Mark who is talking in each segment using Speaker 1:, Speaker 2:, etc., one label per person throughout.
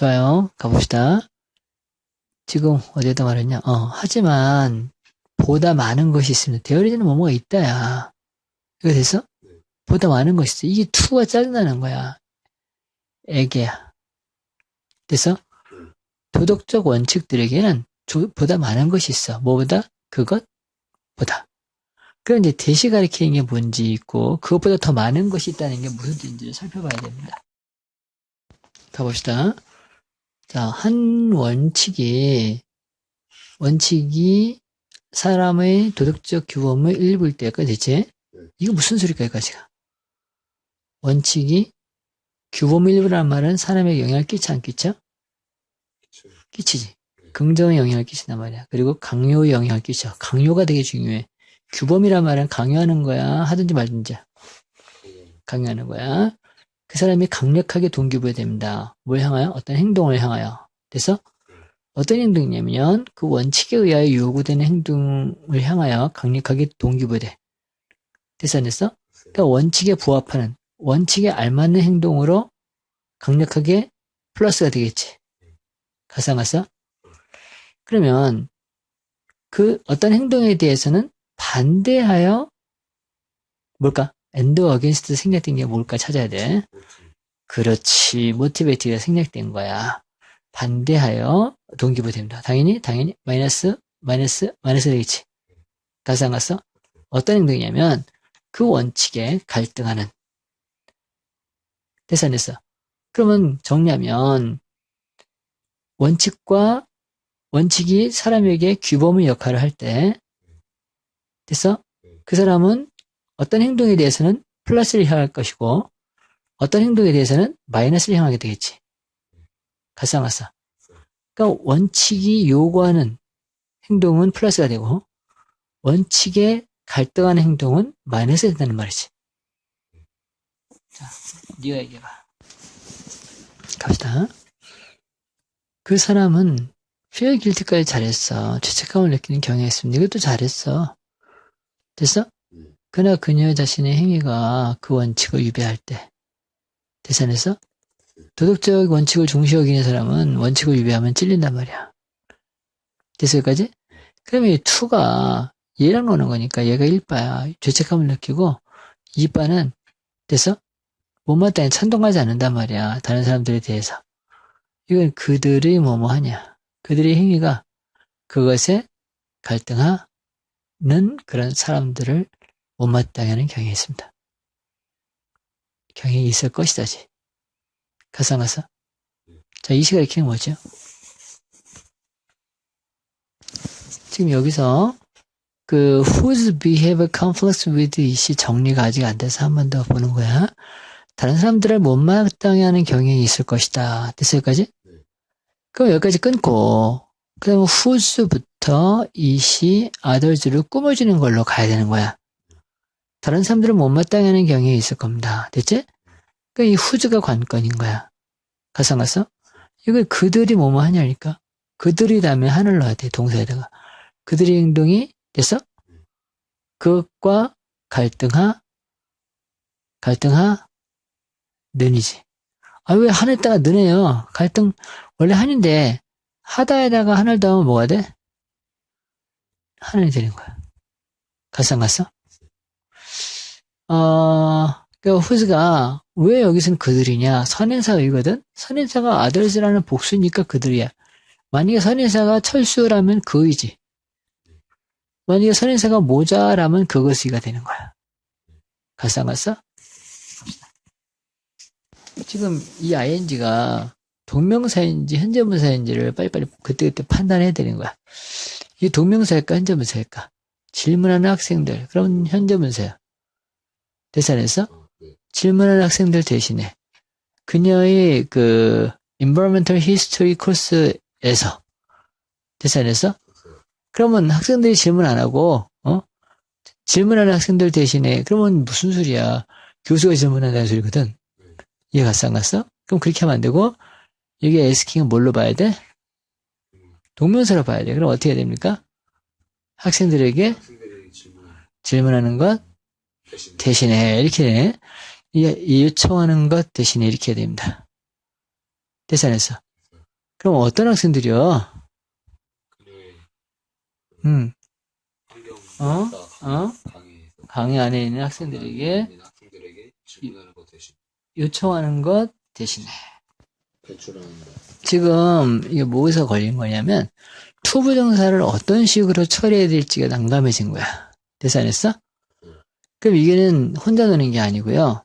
Speaker 1: 좋아요. 가봅시다. 지금 어디에다 말했냐? 어, 하지만 보다 많은 것이 있습니다. 데어리지는 뭐뭐가 있다야. 이거 됐어? 보다 많은 것이 있어. 이게 투가 짜증나는 거야. 애게야. 됐어? 도덕적 원칙들에게는 보다 많은 것이 있어. 뭐보다? 그것 보다. 그럼 이제 대시 가리키는 게 뭔지 있고 그것보다 더 많은 것이 있다는 게 무슨 뜻인지 살펴봐야 됩니다. 가봅시다. 자, 한 원칙이 원칙이 사람의 도덕적 규범을 일부일 때가 됐지? 이거 무슨 소리일까요, 여기까지가? 원칙이 규범 일부란 말은 사람에게 영향을 끼치 안 끼쳐? 끼치지. 긍정의 영향을 끼친단 말이야. 그리고 강요의 영향을 끼쳐. 강요가 되게 중요해. 규범이란 말은 강요하는 거야. 하든지 말든지. 강요하는 거야. 그 사람이 강력하게 동기부여 됩니다. 뭘 향하여? 어떤 행동을 향하여. 그래서 어떤 행동이냐면 그 원칙에 의하여 요구되는 행동을 향하여 강력하게 동기부여돼. 됐어 안 됐어? 그러니까 원칙에 부합하는 원칙에 알맞는 행동으로 강력하게 플러스가 되겠지. 가상가서? 그러면 그 어떤 행동에 대해서는 반대하여 뭘까? 엔드 어게인스트 생략된 게 뭘까 찾아야 돼. 그렇지. 모티베이트가 생략된 거야. 반대하여 동기부 됩니다. 당연히 당연히 마이너스 마이너스 마이너스 되겠지. 가상가서 어떤 행동이냐면 그 원칙에 갈등하는 됐어 안 됐어? 그러면 정리하면 원칙과 원칙이 사람에게 규범의 역할을 할 때 됐어? 그 사람은 어떤 행동에 대해서는 플러스를 향할 것이고 어떤 행동에 대해서는 마이너스를 향하게 되겠지. 가상화사. 그러니까 원칙이 요구하는 행동은 플러스가 되고 원칙에 갈등하는 행동은 마이너스가 된다는 말이지. 자, 네가 얘기해봐. 갑시다. 그 사람은 피어 길티까지 잘했어. 죄책감을 느끼는 경향이 있습니다. 이것도 잘했어. 됐어? 그러나 그녀 자신의 행위가 그 원칙을 위배할 때 대산에서 도덕적 원칙을 중시 여기는 사람은 원칙을 위배하면 찔린단 말이야. 됐어 여기까지? 그러면 이 투가 얘랑 노는 거니까 얘가 1바야. 죄책감을 느끼고 2바는 됐어? 못마땅히 찬동하지 않는단 말이야. 다른 사람들에 대해서. 이건 그들의 뭐뭐 하냐. 그들의 행위가 그것에 갈등하는 그런 사람들을 못마땅히 하는 경향이 있습니다. 경향이 있을 것이다지. 가상가사. 자, 이 시가 익히는 뭐죠? 지금 여기서 그 whose behavior conflicts with 이 시 정리가 아직 안 돼서 한 번 더 보는 거야. 다른 사람들을 못마땅해 하는 경향이 있을 것이다. 됐어, 여기까지? 그럼 여기까지 끊고, 그 다음에 whose부터 이 시 others를 꾸며주는 걸로 가야 되는 거야. 다른 사람들은 못마땅해 하는 경향이 있을 겁니다. 됐지? 그러니까 이 whose가 관건인 거야. 가상 가서? 이걸 그들이 뭐뭐 하냐니까. 그들이 다음에 하늘 넣어야 돼, 동사에다가. 그들의 행동이 됐어? 그것과 갈등하, 갈등하, 는이지. 아, 왜 한에다가 는해요? 갈등, 원래 한인데, 하다에다가 하늘 더하면 뭐가 돼? 하늘이 되는 거야. 안 갔어? 어, 그 후즈가 왜 여기서는 그들이냐? 선인사의거든? 선인사가 아들즈라는 복수니까 그들이야. 만약에 선인사가 철수라면 그이지. 만약에 선인사가 모자라면 그것이가 되는 거야. 안 갔어? 지금 이 ing가 동명사인지 현재분사인지를 빨리빨리 그때그때 판단해야 되는 거야. 이게 동명사일까 현재분사일까? 질문하는 학생들 그럼 현재분사야. 대산에서 질문하는 학생들 대신에 그녀의 그 environmental history 코스에서 대산에서 그러면 학생들이 질문 안 하고 어 질문하는 학생들 대신에 그러면 무슨 소리야? 교수가 질문한다는 소리거든. 이해 갔어 안 갔어? 그럼 그렇게 하면 안 되고 여기 asking 은 뭘로 봐야 돼? 동명사로 봐야 돼. 그럼 어떻게 해야 됩니까? 학생들에게 질문하는 것 대신에 이렇게 돼. 요청하는 것 대신에 이렇게 해야 됩니다. 대산에서 그럼 어떤 학생들이요? 음, 어?
Speaker 2: 다
Speaker 1: 어?
Speaker 2: 강의
Speaker 1: 안에 있는 학생들에게 요청하는 것 대신에. 지금 이게 뭐에서 걸린 거냐면 투부정사를 어떤 식으로 처리해야 될지가 난감해진 거야. 됐어 안 했어? 그럼 이게는 혼자 노는 게 아니고요.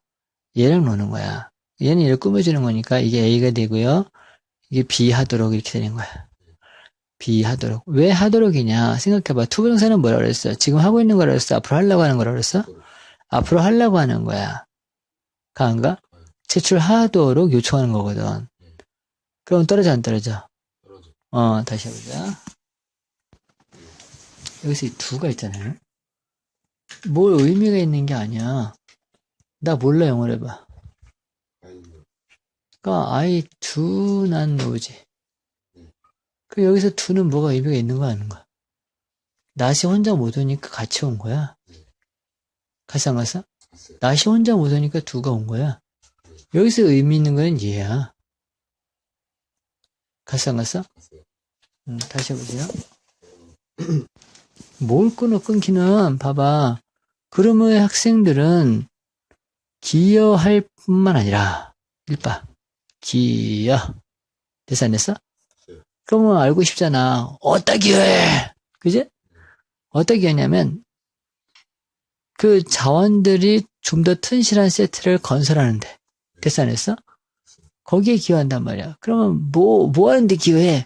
Speaker 1: 얘랑 노는 거야. 얘는 얘를 꾸며주는 거니까 이게 A가 되고요. 이게 B 하도록 이렇게 되는 거야. B 하도록. 왜 하도록이냐? 생각해봐. 투부정사는 뭐라 그랬어? 지금 하고 있는 거라 그랬어? 앞으로 하려고 하는 거라 그랬어? 앞으로 하려고 하는 거야. 가안가? 제출하도록 요청하는 거거든. 그럼 떨어져 안 떨어져?
Speaker 2: 떨어져.
Speaker 1: 어, 다시 해보자. 여기서 이 두가 있잖아요. 뭘 의미가 있는 게 아니야. 나 몰라, 영어로 해봐. 그니까, I do not know지. 그 여기서 두는 뭐가 의미가 있는 거 아닌 거야? 낫이 혼자 못 오니까 같이 온 거야. 같이 안 갔어? 낫이 혼자 못 오니까 두가 온 거야. 여기서 의미 있는 거는 얘야. 같이 안 갔어? 음, 다시 해보세요. 뭘 끊어 끊기는 봐봐. 그러면 학생들은 기여할 뿐만 아니라 일바 기여 됐어 안?
Speaker 2: 됐어요.
Speaker 1: 그러면 알고 싶잖아. 어디다 기여해? 그지? 어디다 기여냐면 그 자원들이 좀 더 튼실한 세트를 건설하는데 됐어 안 됐어? 거기에 기여한단 말이야. 그러면 뭐, 뭐 하는데 기여해?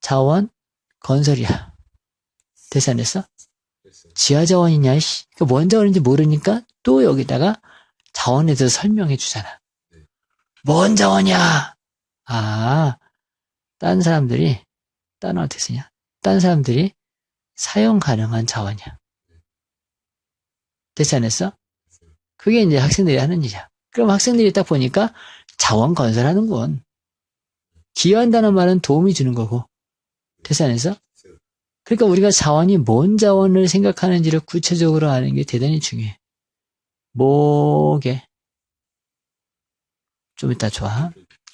Speaker 1: 자원 건설이야. 됐어 안 됐어?
Speaker 2: 됐어요.
Speaker 1: 지하 자원이냐, 씨. 그뭔 자원인지 모르니까 또 여기다가 자원에 대해서 설명해 주잖아.
Speaker 2: 네.
Speaker 1: 뭔 자원이야? 아, 딴 사람들이, 딴 어떻게 쓰냐? 딴 사람들이 사용 가능한 자원이야. 됐어 안 했어? 그게 이제 학생들이 하는 일이야. 그럼 학생들이 딱 보니까 자원 건설하는군. 기여한다는 말은 도움이 주는 거고. 안 했어? 그러니까 우리가 자원이 뭔 자원을 생각하는지를 구체적으로 아는 게 대단히 중요해. 뭐게? 좀 이따 좋아.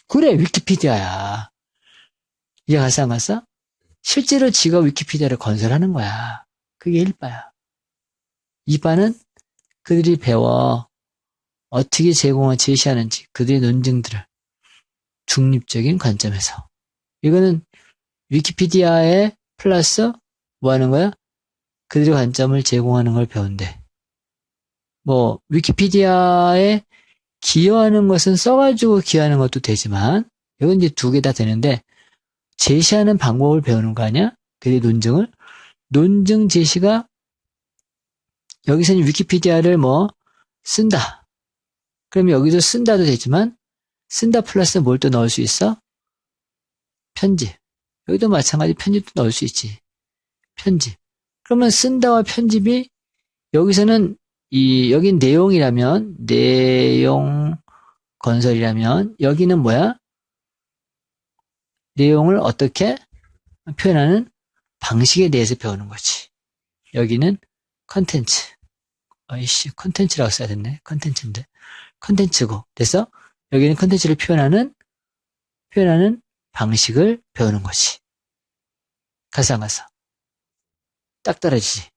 Speaker 1: 그래, 위키피디아야. 이해 갔어, 안 갔어? 실제로 지가 위키피디아를 건설하는 거야. 그게 1바야. 2바는 그들이 배워 어떻게 제공을 제시하는지 그들의 논증들을 중립적인 관점에서. 이거는 위키피디아에 플러스 뭐 하는 거야? 그들의 관점을 제공하는 걸 배운대. 뭐, 위키피디아에 기여하는 것은 써가지고 기여하는 것도 되지만, 이건 이제 두 개 다 되는데, 제시하는 방법을 배우는 거 아니야? 그들의 논증을? 논증 제시가, 여기서는 위키피디아를 뭐, 쓴다. 그럼 여기서 쓴다도 되지만, 쓴다 플러스 뭘 또 넣을 수 있어? 편집. 여기도 마찬가지 편집도 넣을 수 있지. 편집. 그러면 쓴다와 편집이 여기서는 이 여긴 내용이라면 내용 건설이라면 여기는 뭐야? 내용을 어떻게 표현하는 방식에 대해서 배우는 거지. 여기는 컨텐츠. 아이씨, 컨텐츠라고 써야 됐네. 컨텐츠인데. 컨텐츠고. 그래서 여기는 컨텐츠를 표현하는 표현하는 방식을 배우는 거지. 가서. 딱 떨어지지.